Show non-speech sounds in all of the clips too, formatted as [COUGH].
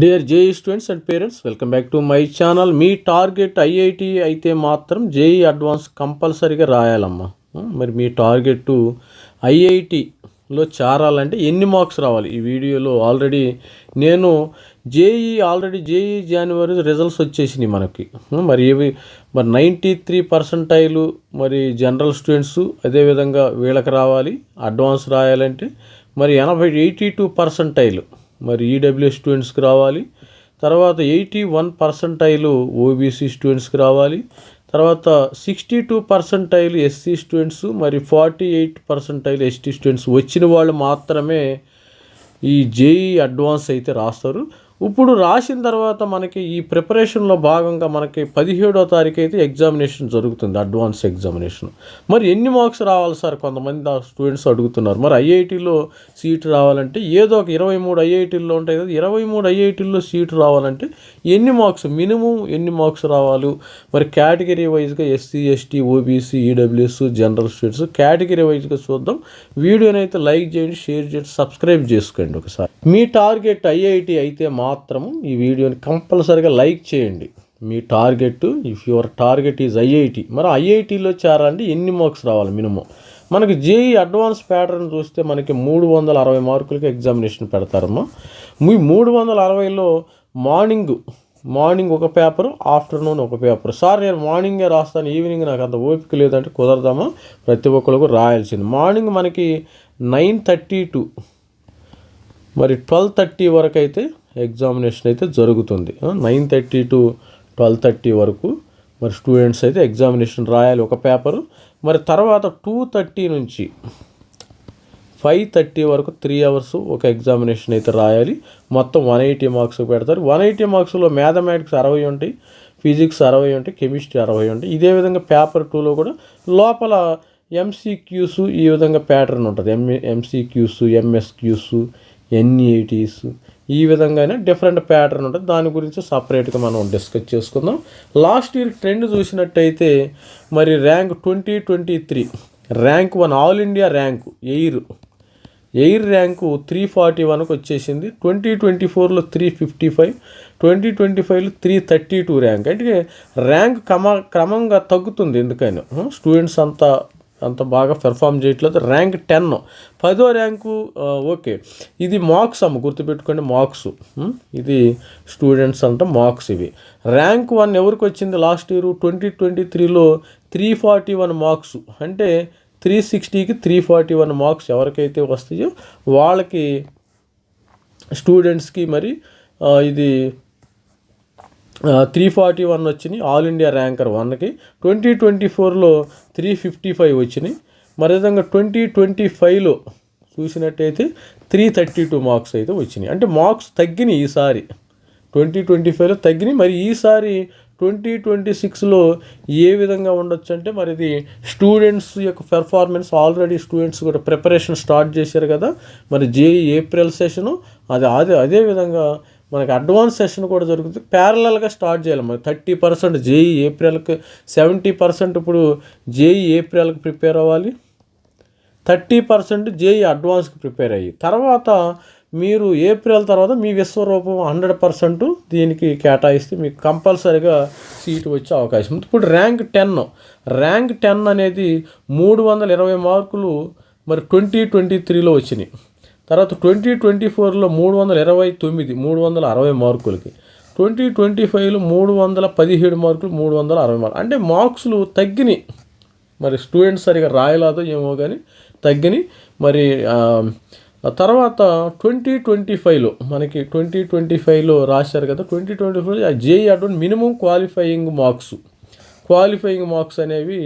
Dear JEE students and parents welcome back to my channel me target IIT అయితే మాత్రం JEE advance కంపల్సరీగా రాయాలమ్మా. మరి మీ target ఐఐటిలో చేరాలంటే ఎన్ని మార్క్స్ రావాలి? ఈ వీడియోలో ఆల్రెడీ నేను జేఈ ఆల్రెడీ జేఈ జనవరి రిజల్ట్స్ వచ్చేసినాయి మనకి. మరి ఇవి మరి నైంటీ త్రీ పర్సంటైలు మరి జనరల్ స్టూడెంట్స్ అదేవిధంగా వీళ్ళకి రావాలి. అడ్వాన్స్ రాయాలంటే మరి ఎనభై ఎయిటీ టూ పర్సంటైలు మరి ఈడబ్ల్యూ స్టూడెంట్స్కి రావాలి. తర్వాత ఎయిటీ వన్ పర్సంటైల్ ఓబీసీ స్టూడెంట్స్కి రావాలి. తర్వాత sixty two percentile SC students మరి forty eight percentile ST students వచ్చిన వాళ్ళు మాత్రమే ఈ జేఈ అడ్వాన్స్ అయితే రాస్తారు. ఇప్పుడు రాసిన తర్వాత మనకి ఈ ప్రిపరేషన్లో భాగంగా మనకి పదిహేడో తారీఖు అయితే ఎగ్జామినేషన్ జరుగుతుంది అడ్వాన్స్ ఎగ్జామినేషన్ మరి ఎన్ని మార్క్స్ రావాలి సార్? కొంతమంది ఆ స్టూడెంట్స్ అడుగుతున్నారు. మరి ఐఐటీలో సీట్ రావాలంటే ఏదో ఒక ఇరవై మూడు ఐఐటీల్లో ఉంటాయి కదా ఇరవై మూడు ఐఐటీల్లో సీట్ రావాలంటే ఎన్ని మార్క్స్ మినిమం ఎన్ని మార్క్స్ రావాలి? మరి కేటగిరీ వైజ్గా SC ST OBC EWS general students category వైజ్గా చూద్దాం. వీడియోని అయితే లైక్ చేయండి షేర్ చేయండి సబ్స్క్రైబ్ చేసుకోండి ఒకసారి. మీ టార్గెట్ ఐఐటి అయితే మాత్రము ఈ వీడియోని కంపల్సరీగా లైక్ చేయండి. మీ target if your target is IIT మరి ఐఐటిలో చేరాలంటే ఎన్ని మార్క్స్ రావాలి మినిమం? మనకి జేఈ అడ్వాన్స్ ప్యాటర్న్ చూస్తే మనకి మూడు వందల అరవై మార్కులకి ఎగ్జామినేషన్ పెడతారమ్మా. మీ మూడు వందల అరవైలో మార్నింగ్ మార్నింగ్ ఒక పేపర్ ఆఫ్టర్నూన్ ఒక పేపర్. సార్ నేను మార్నింగే రాస్తాను ఈవినింగ్ నాకు అంత ఓపిక లేదంటే కుదరదామా ప్రతి ఒక్కరికి రాయాల్సింది. మార్నింగ్ మనకి నైన్ థర్టీ టు మరి ట్వెల్వ్ థర్టీ వరకు అయితే ఎగ్జామినేషన్ అయితే జరుగుతుంది. Nine thirty to twelve thirty వరకు మరి స్టూడెంట్స్ అయితే ఎగ్జామినేషన్ రాయాలి ఒక పేపరు. మరి తర్వాత టూ థర్టీ నుంచి ఫైవ్ థర్టీ వరకు త్రీ అవర్స్ ఒక ఎగ్జామినేషన్ అయితే రాయాలి. మొత్తం వన్ ఎయిటీ మార్క్స్ పెడతారు. వన్ ఎయిటీ మార్క్స్లో మ్యాథమెటిక్స్ అరవై ఉంటాయి ఫిజిక్స్ అరవై ఉంటాయి కెమిస్ట్రీ అరవై ఉంటాయి. ఇదే విధంగా పేపర్ టూలో కూడా లోపల ఎంసీక్యూస్ ఈ విధంగా ప్యాటర్న్ ఉంటుంది. ఎంఏ ఎంసీక్యూస్ ఎంఎస్క్యూస్ ఎన్ఈటీస్ ఈ విధంగానే డిఫరెంట్ ప్యాటర్న్ ఉంటుంది. దాని గురించి సపరేట్గా మనం డిస్కస్ చేసుకుందాం. లాస్ట్ ఇయర్ ట్రెండ్ చూసినట్టయితే మరి rank twenty twenty three rank one all India rank air air rank three forty వన్కి వచ్చేసింది. ట్వంటీ ట్వంటీ ఫోర్లో three fifty five twenty twenty ఫైవ్లో త్రీ థర్టీ టూ ర్యాంక్ అంటే ర్యాంక్ క్రమ క్రమంగా తగ్గుతుంది. ఎందుకైనా స్టూడెంట్స్ అంతా అంత బాగా పెర్ఫామ్ చేయట్లేదు. ర్యాంక్ టెన్ పదో ర్యాంకు ఓకే ఇది మార్క్స్ అమ్మ గుర్తుపెట్టుకోండి మార్క్స్ ఇది స్టూడెంట్స్ అంట మార్క్స్ ఇవి. ర్యాంక్ వన్ ఎవరికి వచ్చింది లాస్ట్ ఇయర్ ట్వంటీ ట్వంటీ త్రీలో త్రీ ఫార్టీ వన్ మార్క్స్ అంటే త్రీ సిక్స్టీకి త్రీ ఫార్టీ వన్ మార్క్స్ ఎవరికైతే వస్తాయో వాళ్ళకి స్టూడెంట్స్కి మరి ఇది త్రీ ఫార్టీ వన్ వచ్చినాయి. ఆల్ ఇండియా ర్యాంకర్ వన్కి. ట్వంటీ ట్వంటీ ఫోర్లో త్రీ ఫిఫ్టీ ఫైవ్ వచ్చినాయి. మరి విధంగా ట్వంటీ ట్వంటీ ఫైవ్లో చూసినట్టయితే త్రీ థర్టీ టూ మార్క్స్ అయితే వచ్చినాయి. అంటే మార్క్స్ తగ్గినాయి ఈసారి. ట్వంటీ ట్వంటీ ఫైవ్లో తగ్గినాయి. మరి ఈసారి ట్వంటీ ట్వంటీ సిక్స్లో ఏ విధంగా ఉండొచ్చు అంటే మరి ఇది స్టూడెంట్స్ యొక్క పెర్ఫార్మెన్స్. ఆల్రెడీ స్టూడెంట్స్ కూడా ప్రిపరేషన్ స్టార్ట్ చేశారు కదా. మరి జేఈ ఏప్రిల్ సెషను. అది అదే అదే విధంగా మనకి అడ్వాన్స్ సెషన్ కూడా జరుగుతుంది. ప్యారలల్గా స్టార్ట్ చేయాలి మనం. థర్టీ పర్సెంట్ జేఈ ఏప్రిల్కి సెవెంటీ పర్సెంట్ ఇప్పుడు జేఈ ఏప్రిల్కి ప్రిపేర్ అవ్వాలి. థర్టీ పర్సెంట్ జేఈ అడ్వాన్స్కి ప్రిపేర్ అయ్యి. తర్వాత మీరు ఏప్రిల్ తర్వాత మీ విశ్వరూపం హండ్రెడ్ పర్సెంట్ దీనికి కేటాయిస్తే మీకు కంపల్సరీగా సీటు వచ్చే అవకాశం ఉంది. ఇప్పుడు ర్యాంక్ టెన్ ర్యాంక్ టెన్ అనేది మూడు వందల ఇరవై మార్కులు మరి ట్వంటీ ట్వంటీ త్రీలో వచ్చినాయి. తర్వాత ట్వంటీ ట్వంటీ ఫోర్లో మూడు వందల ఇరవై తొమ్మిది మూడు వందల అరవై మార్కులకి. ట్వంటీ ట్వంటీ ఫైవ్లో మూడు వందల పదిహేడు మార్కులు మూడు వందల అరవై మార్కులు. అంటే మార్క్స్లు తగ్గినాయి మరి స్టూడెంట్స్ సరిగా రాయలేదో ఏమో కానీ తగ్గిని. మరి తర్వాత ట్వంటీ ట్వంటీ ఫైవ్లో మనకి ట్వంటీ ట్వంటీ ఫైవ్లో రాశారు కదా ట్వంటీ ట్వంటీ ఫైవ్ జేఈ అటువంటి minimum qualifying marks qualifying marks అనేవి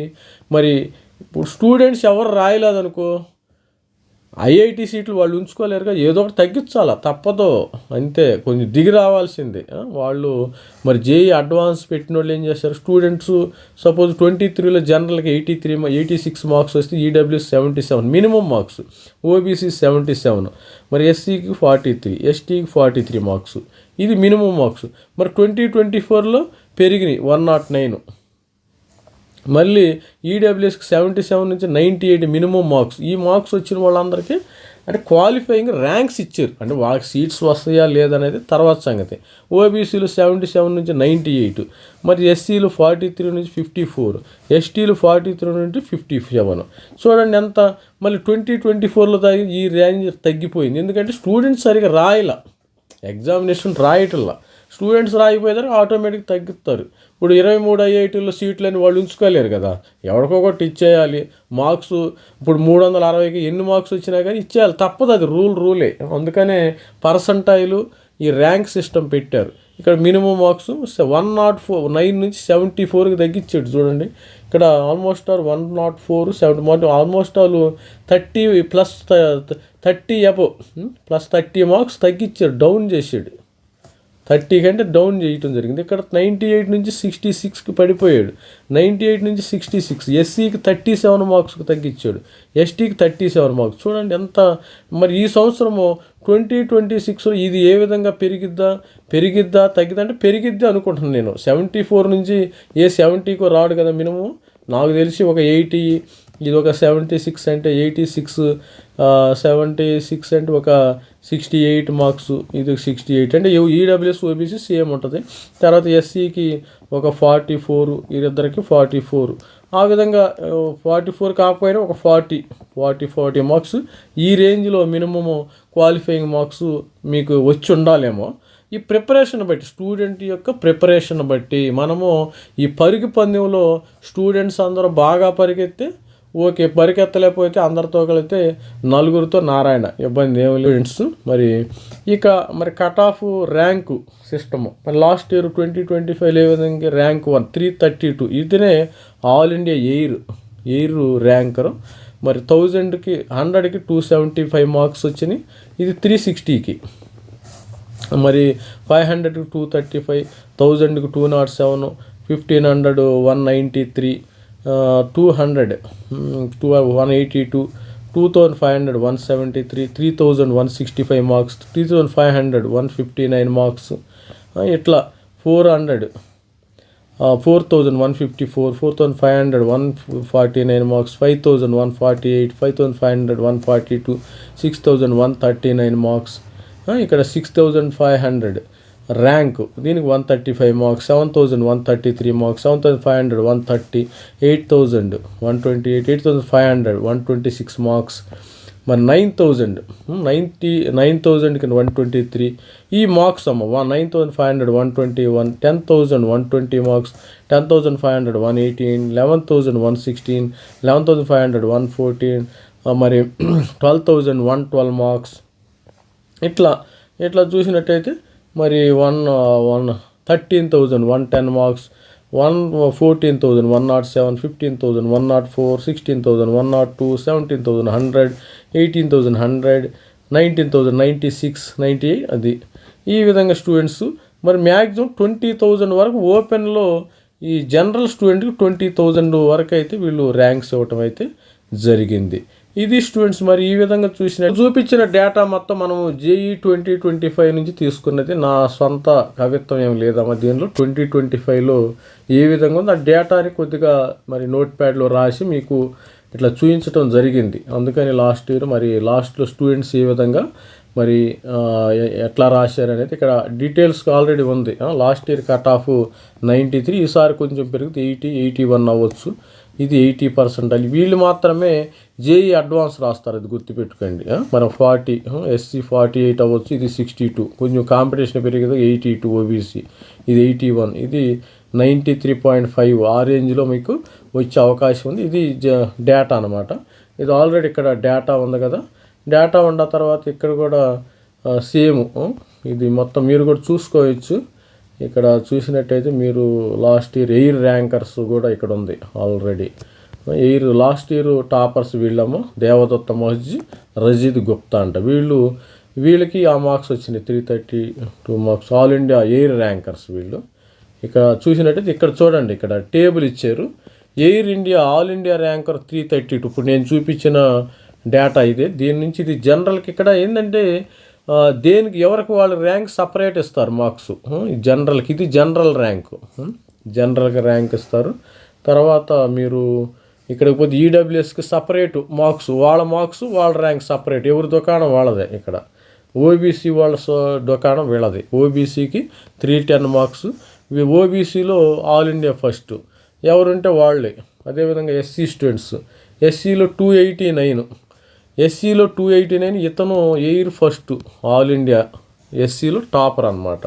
మరి ఇప్పుడు స్టూడెంట్స్ ఎవరు రాయలేదనుకో ఐఐటి సీట్లు వాళ్ళు ఉంచుకోలేరుగా ఏదో ఒకటి తగ్గించాలా? తప్పదు. అంతే కొంచెం దిగి రావాల్సిందే. వాళ్ళు మరి జేఈ అడ్వాన్స్ పెట్టిన వాళ్ళు ఏం చేస్తారు? స్టూడెంట్స్ సపోజ్ ట్వంటీ త్రీలో జనరల్కి eighty three eighty six marks వస్తే EW seventy seven minimum marks. OBC seventy seven మరి ఎస్సీకి ఫార్టీ త్రీ ఎస్టీకి ఫార్టీ త్రీ మార్క్స్. ఇది మినిమం మార్క్స్. మరి ట్వంటీ ట్వంటీ ఫోర్లో పెరిగినాయి వన్ నాట్ నైన్. మళ్ళీ ఈడబ్ల్యూఎస్కి సెవెంటీ సెవెన్ నుంచి నైంటీ ఎయిట్ మినిమం మార్క్స్ ఈ మార్క్స్ వచ్చిన వాళ్ళందరికీ అంటే క్వాలిఫైయింగ్ ర్యాంక్స్ ఇచ్చారు. అంటే వాళ్ళకి సీట్స్ వస్తాయా లేదనేది తర్వాత సంగతి. ఓబీసీలు సెవెంటీ సెవెన్ నుంచి నైంటీ ఎయిట్ మరి ఎస్సీలు ఫార్టీ త్రీ నుంచి ఫిఫ్టీ ఫోర్ ఎస్టీలు ఫార్టీ త్రీ నుంచి ఫిఫ్టీ సెవెన్ చూడండి ఎంత మళ్ళీ ట్వంటీ ట్వంటీ ఫోర్లో తగ్గి ఈ రేంజ్ తగ్గిపోయింది. ఎందుకంటే స్టూడెంట్స్ సరిగా రాయలా. ఎగ్జామినేషన్ రాయటల్లా స్టూడెంట్స్ రాయిపోయారు ఆటోమేటిక్ తగ్గుతారు ఇప్పుడు ఇరవై మూడు ఐఐటీల్లో సీట్లని వాళ్ళు ఉంచుకోలేరు కదా. ఎవరికొకటి ఇచ్చేయాలి. మార్క్స్ ఇప్పుడు మూడు వందల అరవైకి ఎన్ని మార్క్స్ వచ్చినా కానీ ఇచ్చేయాలి. తప్పదు అది రూల్ రూలే. అందుకనే పర్సంటైలు ఈ ర్యాంక్ సిస్టమ్ పెట్టారు. ఇక్కడ minimum marks one not four nine నుంచి సెవెంటీ ఫోర్కి తగ్గించాడు చూడండి. ఇక్కడ almost all one not four seventy almost all thirty plus thirty above plus thirty marks తగ్గించాడు down చేసాడు. థర్టీ కంటే డౌన్ చేయటం జరిగింది. ఇక్కడ నైంటీ ఎయిట్ నుంచి సిక్స్టీ సిక్స్కి పడిపోయాడు. నైంటీ ఎయిట్ నుంచి సిక్స్టీ సిక్స్ ఎస్సీకి థర్టీ సెవెన్ మార్క్స్కి తగ్గించాడు. ఎస్టీకి థర్టీ సెవెన్ మార్క్స్. చూడండి ఎంత మరి ఈ సంవత్సరము ట్వంటీ ట్వంటీ సిక్స్ ఇది ఏ విధంగా పెరిగిద్దా పెరిగిద్దా తగ్గిద్దా అంటే పెరిగిద్దా అనుకుంటున్నాను నేను. సెవెంటీ ఫోర్ నుంచి ఏ సెవెంటీకో రాడు కదా మినిమం. నాకు తెలిసి ఒక ఎయిటీ ఇది ఒక సెవెంటీ సిక్స్ అంటే ఎయిటీ సిక్స్ సెవెంటీ సిక్స్ అంటే ఒక సిక్స్టీ ఎయిట్ మార్క్స్ ఇది సిక్స్టీ ఎయిట్ అంటే ఈడబ్ల్యూఎస్ ఓబీసీ సేమ్ ఉంటుంది. తర్వాత ఎస్సీకి ఒక ఫార్టీ ఫోర్ వీరిద్దరికి ఫార్టీ ఫోర్ ఆ విధంగా ఫార్టీ ఫోర్ కాకపోయినా ఒక ఫార్టీ ఫార్టీ ఫార్టీ మార్క్స్ ఈ రేంజ్లో మినిమము క్వాలిఫైయింగ్ మార్క్స్ మీకు వచ్చి ఉండాలేమో. ఈ ప్రిపరేషన్ బట్టి స్టూడెంట్ యొక్క ప్రిపరేషన్ బట్టి మనము ఈ పరుగు పందెంలో స్టూడెంట్స్ అందరూ బాగా పరిగెత్తే ఓకే పరికెత్తలేకపోతే అందరితో కలిగితే నలుగురితో నారాయణ. ఇబ్బంది ఏమి లేదు. మరి ఇక మరి కట్ ఆఫ్ ర్యాంకు సిస్టము మరి last year twenty twenty five ఏ విధంగా rank one three thirty two ఇదినే all India air air ranker మరి థౌజండ్కి హండ్రెడ్కి టూ సెవెంటీ ఫైవ్ మార్క్స్ వచ్చినాయి. ఇది త్రీ సిక్స్టీకి మరి ఫైవ్ హండ్రెడ్కి టూ థర్టీ ఫైవ్ థౌజండ్కి two not seven fifteen hundred one ninety three two hundred two one eighty two two thousand five hundred one seventy three three thousand one sixty five marks three thousand five hundred one fifty nine marks ఇట్లా four hundred four thousand one fifty four four thousand five hundred one forty nine marks five thousand one forty eight five thousand five hundred one forty two six thousand one thirty nine marks ఇక్కడ six thousand five hundred rank. దీనికి one thirty five marks seven thousand one thirty three marks seven thousand five hundred one thirty eight thousand one twenty eight eight thousand five hundred one twenty six marks. మరి nine thousand ninety nine థౌజండ్కి one twenty three. ఈ marks అమ్మ one nine thousand five hundred one twenty one ten thousand one twenty marks ten thousand five hundred one eighteen eleven thousand one sixteen eleven thousand five hundred one fourteen మరి [CLEARS THROAT] twelve thousand one twelve marks. ఇట్లా ఇట్లా చూసినట్టయితే మరి one one thirteen thousand one ten marks one fourteen thousand one nought seven fifteen thousand one nought four sixteen thousand one nought two seventeen thousand hundred eighteen thousand hundred nineteen thousand ninety six ninety eight అది. ఈ విధంగా students మరి maximum twenty thousand వరకు ఓపెన్లో ఈ general స్టూడెంట్కి twenty thousand వరకు అయితే వీళ్ళు ర్యాంక్స్ ఇవ్వటం అయితే జరిగింది. ఇది స్టూడెంట్స్ మరి ఈ విధంగా చూసిన చూపించిన డేటా మొత్తం మనం జేఈ ట్వంటీ ట్వంటీ ఫైవ్ నుంచి తీసుకున్నది నా సొంత కవిత్వం ఏం లేదమ్మా దీనిలో. ట్వంటీ ట్వంటీ ఫైవ్లో ఏ విధంగా ఉందో ఆ డేటాని కొద్దిగా మరి నోట్ ప్యాడ్లో రాసి మీకు ఇట్లా చూపించడం జరిగింది. అందుకని లాస్ట్ ఇయర్ మరి లాస్ట్లో స్టూడెంట్స్ ఏ విధంగా మరి ఎట్లా రాశారు అనేది ఇక్కడ డీటెయిల్స్ ఆల్రెడీ ఉంది. Last year cut off ninety three ఈసారి కొంచెం పెరిగితే ఎయిటీ ఎయిటీ వన్ అవ్వచ్చు. ఇది ఎయిటీ పర్సెంట్ అని. వీళ్ళు మాత్రమే జేఈ అడ్వాన్స్ రాస్తారు అది గుర్తుపెట్టుకోండి. మనం ఫార్టీ ఎస్సీ ఫార్టీ ఎయిట్ అవ్వచ్చు ఇది సిక్స్టీ టూ కొంచెం కాంపిటీషన్ పెరిగితే ఎయిటీ టూ ఓబీసీ. ఇది ఎయిటీ వన్ ఇది నైంటీ త్రీ పాయింట్ ఫైవ్. ఆ రేంజ్లో మీకు వచ్చే అవకాశం ఉంది. ఇది జ- డేటా అనమాట ఇది ఆల్రెడీ ఇక్కడ డేటా ఉంది కదా. డేటా ఉన్న తర్వాత ఇక్కడ కూడా సేమ్ ఇది మొత్తం మీరు కూడా చూసుకోవచ్చు. ఇక్కడ చూసినట్టయితే మీరు లాస్ట్ ఇయర్ ఎయిర్ ర్యాంకర్స్ కూడా ఇక్కడ ఉంది already. AIR last year toppers వీళ్ళము Devdatta మహర్జీ రజీద్ గుప్తా అంట. వీళ్ళు వీళ్ళకి ఆ మార్క్స్ వచ్చినాయి three thirty two marks all India AIR rankers వీళ్ళు. ఇక్కడ చూసినట్టయితే ఇక్కడ చూడండి ఇక్కడ టేబుల్ ఇచ్చారు. AIR India all India ranker three thirty two ఇప్పుడు నేను చూపించిన డేటా ఇదే. దీని నుంచి ఇది జనరల్కి ఇక్కడ ఏంటంటే దేనికి ఎవరికి వాళ్ళు ర్యాంక్ సపరేట్ ఇస్తారు మార్క్స్ జనరల్కి ఇది జనరల్ ర్యాంకు జనరల్గా ర్యాంక్ ఇస్తారు. తర్వాత మీరు ఇక్కడ పోతే ఈడబ్ల్యూఎస్కి సపరేట్ మార్క్స్ వాళ్ళ మార్క్స్ వాళ్ళ ర్యాంక్ సపరేట్ ఎవరి దుకాణం వాళ్ళదే ఇక్కడ. ఓబీసీ వాళ్ళ సో- దుకాణం వీళ్ళది. ఓబీసీకి త్రీ టెన్ మార్క్స్ ఓబీసీలో ఆల్ ఇండియా ఫస్ట్ ఎవరుంటే వాళ్ళే. అదేవిధంగా ఎస్సీ స్టూడెంట్స్ ఎస్సీలో టూ ఎయిటీ నైన్ ఎస్సీలో టూ ఎయిటీ నైన్ ఇతను ఎయిర్ ఫస్ట్ ఆల్ ఇండియా ఎస్సీలో టాపర్ అనమాట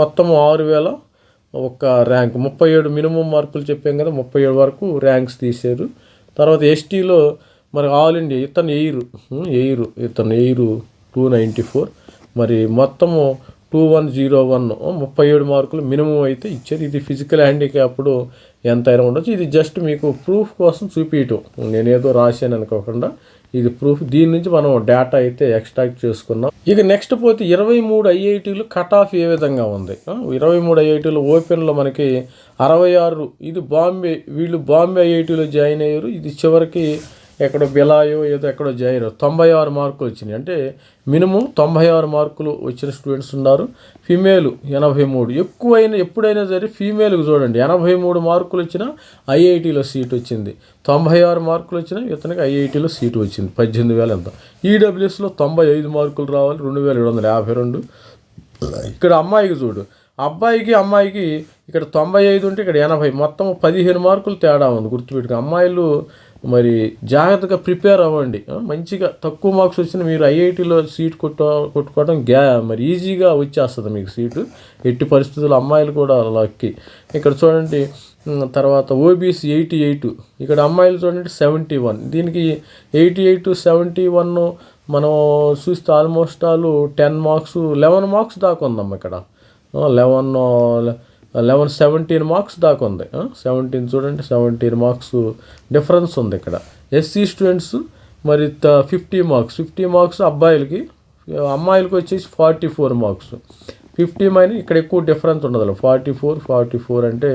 మొత్తం ఆరు వేల ఒక ర్యాంక్. ముప్పై ఏడు మినిమం మార్కులు చెప్పాం కదా ముప్పై ఏడు వరకు ర్యాంక్స్ తీశారు. తర్వాత ఎస్టీలో మరి ఆల్ ఇండియా ఇతను ఎయిర్ ఎయిర్ ఇతను ఎయిర్ టూ నైంటీ ఫోర్ మరి మొత్తము టూ వన్ జీరో వన్ ముప్పై ఏడు మార్కులు మినిమం అయితే ఇచ్చారు. ఇది ఫిజికల్ హ్యాండిక్యాప్డు ఎంత అయినా ఉండొచ్చు. ఇది జస్ట్ మీకు ప్రూఫ్ కోసం చూపించటం నేనేదో రాశాను అనుకోకుండా ఇది ప్రూఫ్ దీని నుంచి మనం డేటా అయితే ఎక్స్ట్రాక్ట్ చేసుకున్నాం. ఇక నెక్స్ట్ పోతే ఇరవై మూడు ఐఐటీలు కట్ ఆఫ్ ఏ విధంగా ఉంది? ఇరవై మూడు ఐఐటీలు ఓపెన్లో మనకి అరవై ఆరు ఇది బాంబే వీళ్ళు బాంబే ఐఐటీలో జాయిన్ అయ్యారు. ఇది చివరికి ఎక్కడో బిలాయో ఏదో ఎక్కడో జైరో తొంభై ఆరు మార్కులు వచ్చినాయి. అంటే మినిమం తొంభై ఆరు మార్కులు వచ్చిన స్టూడెంట్స్ ఉన్నారు. ఫీమేల్ ఎనభై మూడు. ఎక్కువైనా ఎప్పుడైనా సరే ఫీమేల్కి చూడండి. ఎనభై మూడు మార్కులు వచ్చిన ఐఐటీలో సీట్ వచ్చింది. తొంభై ఆరు మార్కులు వచ్చిన ఇతనికి ఐఐటీలో సీట్ వచ్చింది. పద్దెనిమిది వేల ఎంత? ఈడబ్ల్యూఎస్లో తొంభై ఐదు మార్కులు రావాలి. రెండు వేల ఏడు వందల యాభై రెండు. ఇక్కడ అమ్మాయికి చూడు. అబ్బాయికి అమ్మాయికి ఇక్కడ తొంభై ఐదు ఉంటే ఇక్కడ ఎనభై. మొత్తం పదిహేను మార్కులు తేడా ఉంది. గుర్తుపెట్టుకో. అమ్మాయిలు మరి జాగ్రత్తగా ప్రిపేర్ అవ్వండి. మంచిగా తక్కువ మార్క్స్ వచ్చిన మీరు ఐఐటిలో సీట్ కొట్ట కొట్టుకోవడం గ్యా మరి ఈజీగా వచ్చేస్తుంది మీకు సీటు. ఎట్టి పరిస్థితుల్లో అమ్మాయిలు కూడా లక్కి. ఇక్కడ చూడండి తర్వాత ఓబీసీ ఎయిటీ ఎయిట్. ఇక్కడ అమ్మాయిలు చూడండి సెవెంటీ వన్. దీనికి ఎయిటీ ఎయిట్ సెవెంటీ వన్ మనం చూస్తే almost all ten marks eleven marks దాకా ఉందమ్మ ఇక్కడ. లెవెన్ లెవెన్ సెవెంటీన్ మార్క్స్ దాకా ఉంది. సెవెంటీన్ చూడండి సెవెంటీన్ మార్క్స్ డిఫరెన్స్ ఉంది ఇక్కడ. ఎస్సీ స్టూడెంట్స్ మరి ఫిఫ్టీ మార్క్స్. ఫిఫ్టీ మార్క్స్ అబ్బాయిలకి అమ్మాయిలకి వచ్చేసి ఫార్టీ ఫోర్ మార్క్స్. ఫిఫ్టీ మైన ఇక్కడ ఎక్కువ డిఫరెన్స్ ఉండదు ఫార్టీ ఫోర్ ఫార్టీ ఫోర్ అంటే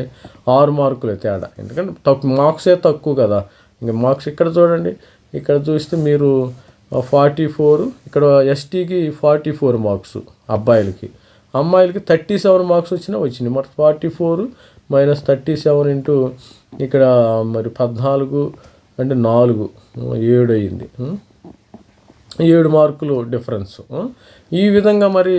ఆరు మార్కులే తేడా. ఎందుకంటే తక్కువ మార్క్సే తక్కువ కదా. ఇంకా మార్క్స్ ఇక్కడ చూడండి. ఇక్కడ చూస్తే మీరు ఫార్టీ ఫోర్ ఇక్కడ ఎస్టీకి ఫార్టీ ఫోర్ మార్క్స్ అబ్బాయిలకి. అమ్మాయిలకి థర్టీ సెవెన్ మార్క్స్ వచ్చినా వచ్చినాయి మరి forty four minus thirty seven into ఇక్కడ మరి పద్నాలుగు అంటే నాలుగు ఏడు అయింది. ఏడు మార్కులు డిఫరెన్స్. ఈ విధంగా మరి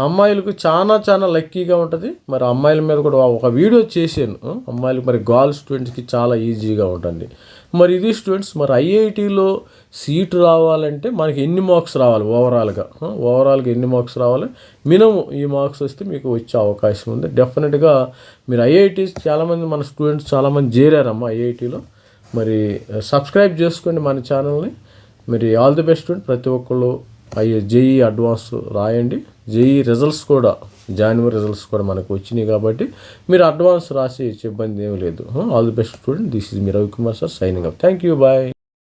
అమ్మాయిలకు చాలా చాలా లక్కీగా ఉంటుంది. మరి అమ్మాయిల మీద కూడా ఒక వీడియో చేశాను. అమ్మాయిలకు మరి గర్ల్స్ స్టూడెంట్స్కి చాలా ఈజీగా ఉంటుంది. మరి ఇది స్టూడెంట్స్ మరి ఐఐటీలో సీట్ రావాలంటే మనకి ఎన్ని మార్క్స్ రావాలి ఓవరాల్గా ఓవరాల్గా ఎన్ని మార్క్స్ రావాలి? మినిమం ఈ మార్క్స్ వస్తే మీకు వచ్చే అవకాశం ఉంది. డెఫినెట్గా మీరు ఐఐటీస్ చాలామంది మన స్టూడెంట్స్ చాలామంది చేరారమ్మా ఐఐటీలో మరి సబ్స్క్రైబ్ చేసుకోండి మన ఛానల్ని మరి ఆల్ ది బెస్ట్ ప్రతి ఒక్కళ్ళు అయ్యే జేఈ అడ్వాన్స్ రాయండి. జేఈ రిజల్ట్స్ కూడా జాన్వరి రిజల్ట్స్ కూడా మనకు వచ్చినాయి కాబట్టి మీరు అడ్వాన్స్ రాసి ఇబ్బంది ఏమీ లేదు. All the best student this is me Ravikumar sir signing up thank you bye